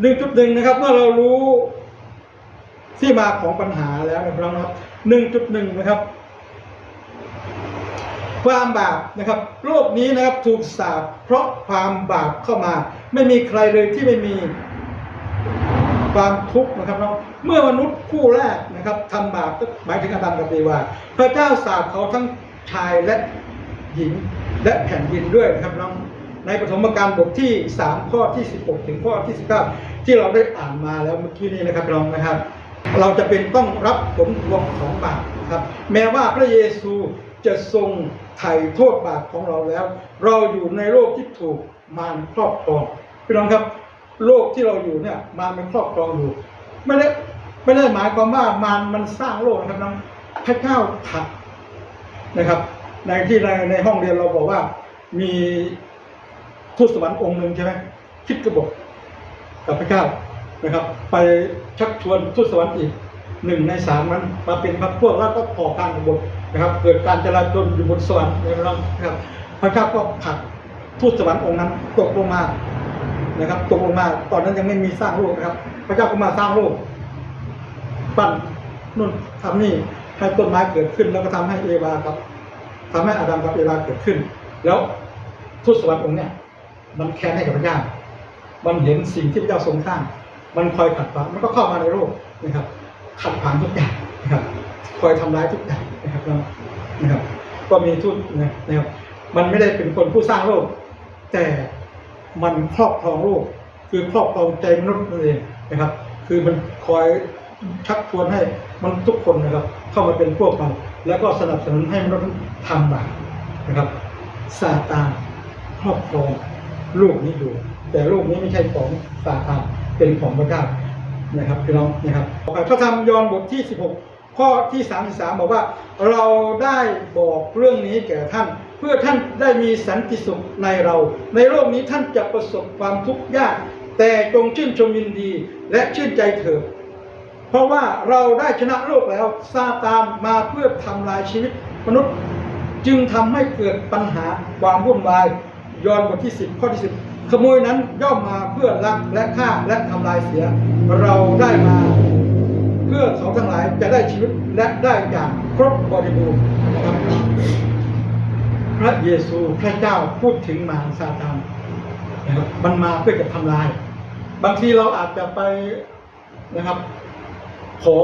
หนึ่งจุดหนึ่งนะครับ เมื่อเรารู้ที่มาของปัญหาแล้วนะครับหนึ่งจุดหนึ่งนะครับ ความบาปนะครับ โลกนี้นะครับถูกสาปเพราะความบาปเข้ามา ไม่มีใครเลยที่ไม่มีความทุกข์นะครับเนาะเมื่อมนุษย์คู่แรกนะครับทำบาปก็หมายถึงอาดัมกับเอวาพระเจ้าสาปเขาทั้งชายและหญิงและแผ่นดินด้วยนะครับน้อง ในปฐมกาลบทที่ 3 ข้อที่ 16 ถึงข้อที่ 19 ที่เราได้อ่านมาแล้วเมื่อกี้นี้นะครับน้องนะครับ เราจะเป็นต้องรับผลพวงของบาปนะครับ แม้ว่าพระเยซูจะทรงไถ่โทษบาปของเราแล้ว เราอยู่ในโลกที่ถูกมารครอบครองพี่น้องครับ โลกที่เราอยู่เนี่ยมารมันครอบครองอยู่ไม่ได้ไม่ได้หมายความว่ามารมันสร้างโลกนะครับน้องพระเจ้าขัดนะครับ ในที่ในในห้องเรียนเราบอกว่ามี ทูตสวรรค์องค์หนึ่งใช่ไหมคิดกบฏกับพระเจ้านะครับ ไปชักชวนทูตสวรรค์อีกหนึ่งในสามนั้นมาเป็นพรรคพวกแล้วก็ก่อการกบฏนะครับ เกิดการจราจนอยู่บนสวรรค์นะครับ พระเจ้าก็ผลักทูตสวรรค์องค์นั้นตกลงมานะครับตกลงมาตอนนั้นยังไม่มีสร้างโลกนะครับ พระเจ้าก็มาสร้างโลกปั้นนู่นทำนี่ให้ต้นไม้เกิดขึ้นแล้วก็ทำให้เอวาครับทำให้อาดัมกับเอวาเกิดขึ้น แล้วทูตสวรรค์องค์เนี่ย มันแค้นให้กับพระเจ้า มันเห็นสิ่งที่พระเจ้าทรงสร้าง มันคอยขัดขวาง มันก็เข้ามาในโลกนะครับ ขัดขวางทุกอย่างนะครับ คอยทำร้ายทุกอย่างนะครับนะครับ ก็มีทูตนะครับ มันไม่ได้เป็นคนผู้สร้างโลก แต่มันครอบครองโลก คือครอบครองใจมนุษย์นั่นเองนะครับ คือมันคอยชักชวนให้มนุษย์ทุกคนนะครับ เข้ามาเป็นพวกมันแล้วก็สนับสนุนให้มนุษย์ทำบาปนะครับซาตานครอบครอง โลกนี้อยู่ แต่โลกนี้ไม่ใช่ของซาตานเป็นของพระเจ้านะครับพี่น้องนะครับพระธรรมยอห์นบทที่ 16 ข้อที่ 33 บอกว่าเราได้บอกเรื่องนี้แก่ท่าน เพื่อท่านได้มีสันติสุขในเรา ในโลกนี้ท่านจะประสบความทุกข์ยาก แต่จงชื่นชมยินดีและชื่นใจเถิดเพราะว่าเราได้ชนะโลกแล้วซาตานมาเพื่อทำลายชีวิตมนุษย์ จึงทำให้เกิดปัญหาความวุ่นวาย ยอนบทที่ 10 ข้อที่ 10 ขโมยนั้นย่อมมาเพื่อลักและฆ่าและทำลายเสีย เราได้มาเพื่อเขาทั้งหลายจะได้ชีวิตและได้อย่างครบบริบูรณ์ครับพระเยซูพระเจ้าพูดถึงมารซาตานนะครับมันมาเพื่อจะทำลาย บางทีเราอาจจะไปนะครับ ขอ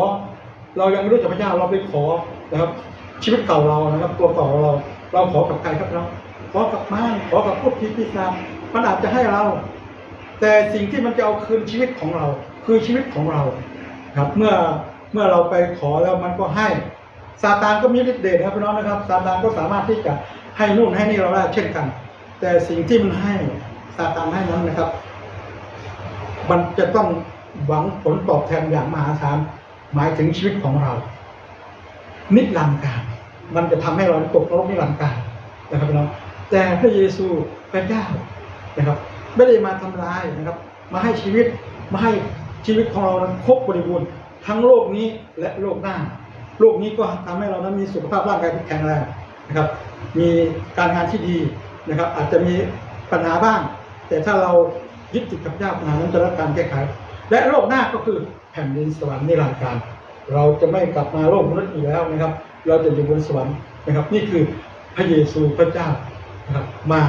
เรายังไม่รู้จักพระเจ้าเราไปขอนะครับ ชีวิตเก่าเรานะครับ ตัวเก่าเรา เราขอกับใครครับเรา ขอกับม่านขอกับพวกที่พิการมันอาจจะให้เรา แต่สิ่งที่มันจะเอาคืนชีวิตของเรา คือชีวิตของเรา ครับเมื่อเมื่อเราไปขอแล้วมันก็ให้ซาตานก็มีฤทธิ์เดชครับพี่น้องนะครับซาตานก็สามารถที่จะให้นู่นให้นี่เราได้เช่นกัน แต่สิ่งที่มันให้ซาตานให้นั้นนะครับ มันจะต้องหวังผลตอบแทนอย่างมหาศาลหมายถึงชีวิตของเรา นิรันดร์การมันจะทำให้เราตกนรกนิรันดร์การนะครับพี่น้อง แต่พระเยซูพระเจ้านะครับ ไม่ได้มาทำลายนะครับ มาให้ชีวิตมาให้ชีวิตของเรานั้นครบบริบูรณ์ทั้งโลกนี้และโลกหน้า โลกนี้ก็ทำให้เรานั้นมีสุขภาพร่างกายที่แข็งแรงนะครับ มีการงานที่ดีนะครับ อาจจะมีปัญหาบ้าง แต่ถ้าเรายึดติดกับพระเจ้าปัญหานั้นจะรับการแก้ไข และโลกหน้าก็คือแผ่นดินสวรรค์นิรันดร์การ เราจะไม่กลับมาโลกมนุษย์อีกแล้วนะครับ เราจะอยู่บนสวรรค์นะครับ นี่คือพระเยซูพระเจ้า นะครับมา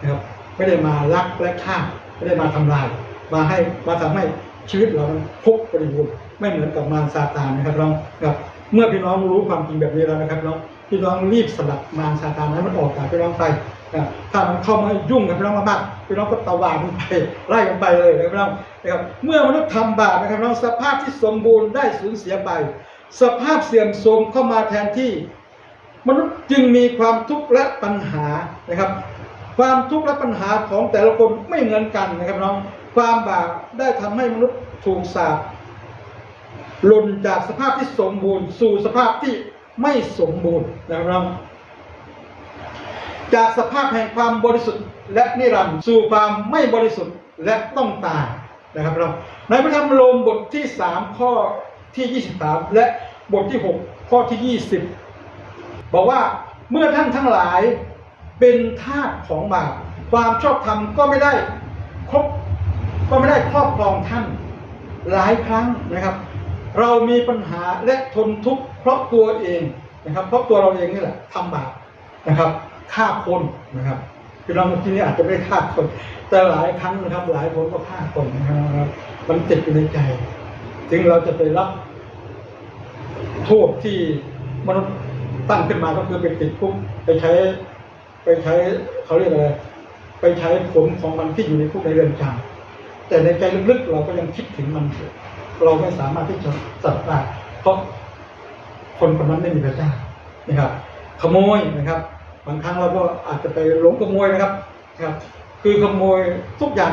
นะครับไม่ได้มาลักและฆ่าไม่ได้มาทำลาย มาให้มาทำให้ชีวิตเรานั้นครบบริบูรณ์ไม่เหมือนกับมารซาตานนะครับน้องครับเมื่อพี่น้องรู้ความจริงแบบนี้แล้วนะครับน้องพี่น้องรีบสลัดมารซาตานให้มันออกจากพี่น้องไปนะถ้ามันเข้ามายุ่งกับพี่น้องมากๆพี่น้องก็ตะวาดมันไปไล่กันไปเลยนะครับพี่น้องนะครับเมื่อมนุษย์ทำบาปนะครับน้องสภาพที่สมบูรณ์ได้สูญเสียไป สภาพเสื่อมโทรมเข้ามาแทนที่ มนุษย์จึงมีความทุกข์และปัญหานะครับ ความทุกข์และปัญหาของแต่ละคนไม่เหมือนกันนะครับน้องความบาปได้ทำให้มนุษย์ถูกสาปหล่นจากสภาพที่สมบูรณ์สู่สภาพที่ไม่สมบูรณ์นะครับน้องจากสภาพแห่งความบริสุทธิ์ และนิรันดร์สู่ความไม่บริสุทธิ์และต้องตายนะครับเราในพระธรรมโรมบทที่ 3 ข้อที่ 23 และบทที่ 6 ข้อที่ 20 บอกว่าเมื่อท่านทั้งหลายเป็นทาสของบาปความชอบธรรมก็ไม่ได้ครบก็ไม่ได้ครอบครองท่านหลายครั้งนะครับ เรามีปัญหาและทนทุกข์เพราะตัวเองนะครับเพราะตัวเราเองนี่แหละทำบาปนะครับฆ่าคนนะครับคือเราเมื่อกี้นี้อาจจะไม่ฆ่าคน แต่หลายครั้งนะครับ หลายคนก็ฆ่าคนนะครับ มันติดอยู่ในใจถึงเราจะไปรับโทษที่มนุษย์ ตั้งขึ้นมาก็คือไปติดคุกไปใช้ ไปใช้เขาเรียกอะไรไปใช้ผลของมันที่อยู่ในคุกในเรือนจำแต่ในใจลึกๆเราก็ยังคิดถึงมันเราไม่สามารถที่จะสัตว์ได้เพราะคนคนนั้นไม่มีพระเจ้านะครับ ขโมยนะครับ บางครั้งเราก็อาจจะไปหลงขโมยนะครับนะครับ คือขโมยทุกอย่าง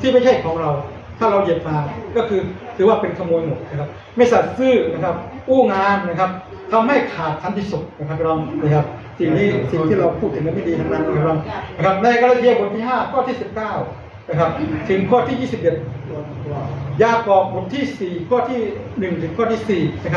ที่ไม่ใช่ของเรา ถ้าเราเหยียดมาก็คือถือว่าเป็นขโมยหมดนะครับ ไม่สัตย์ซื่อนะครับ อู้งานนะครับทำให้ขาดสันติสุขนะครับพี่น้องนะครับ สิ่งนี้สิ่งที่เราพูดถึงนั้นไม่ดีทั้งนั้นนะครับพี่น้องนะครับในกระเทียบทที่ 5 ข้อที่ 19 นะครับ ถึงข้อที่ 21ยากอบบทที่ 4 ข้อที่ 1 ถึงข้อที่ 4 นะครับ